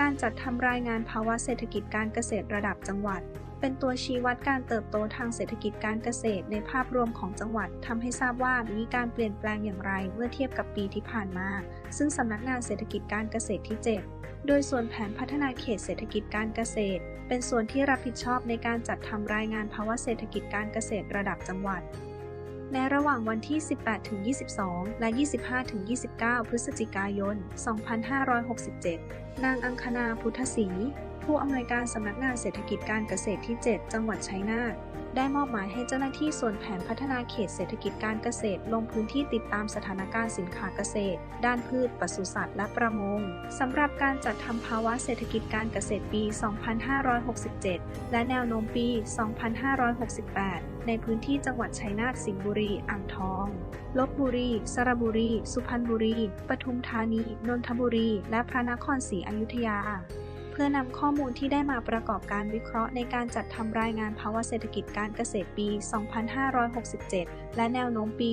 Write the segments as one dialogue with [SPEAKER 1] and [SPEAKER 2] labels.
[SPEAKER 1] การจัดทำรายงานภาวะเศรษฐกิจการเกษตรระดับจังหวัด เป็นตัวชี้วัดการเติบโตทางเศรษฐกิจการเกษตรในภาพรวมของจังหวัดทำให้ทราบว่ามีการเปลี่ยนแปลงอย่างไรเมื่อเทียบกับปีที่ผ่านมา ซึ่งสำนักงานเศรษฐกิจการเกษตรที่ 7 โดยส่วนแผนพัฒนาเขตเศรษฐกิจการเกษตร เป็นส่วนที่รับผิดชอบในการจัดทำรายงานภาวะเศรษฐกิจการเกษตรระดับจังหวัด ในระหว่างวันที่ 18-22 และ 25-29 พฤศจิกายน 2567 นางอังคณาพุทธศรีผู้อำนวยการสำนักงานเศรษฐกิจการเกษตรที่ 7 จังหวัดชัยนาท ได้มอบหมายให้เจ้าหน้าที่ส่วนแผนพัฒนาเขตเศรษฐกิจการเกษตร ลงพื้นที่ติดตามสถานการณ์สินค้าเกษตร ด้านพืชปศุสัตว์และประมงสำหรับการจัดทำภาวะเศรษฐกิจการเกษตรปี 2567 และแนวโน้มปี 2568 ในพื้นที่จังหวัดชัยนาทสิงห์บุรีอ่างทองลบบุรี สระบุรี สุพรรณบุรี ปทุมธานี นนทบุรี และพระนครศรีอยุธยา เพื่อนำข้อมูลที่ได้มาประกอบการวิเคราะห์ในการจัดทำรายงานภาวะเศรษฐกิจการเกษตรปี 2567 และแนวโน้มปี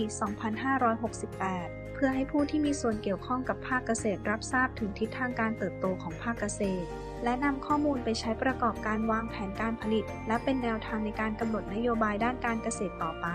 [SPEAKER 1] 2568 เพื่อให้ผู้ที่มีส่วนเกี่ยวข้องกับภาคเกษตรรับทราบถึงทิศทางการเติบโตของภาคเกษตร และนำข้อมูลไปใช้ประกอบการวางแผนการผลิต และเป็นแนวทางในการกำหนดนโยบายด้านการเกษตรต่อไป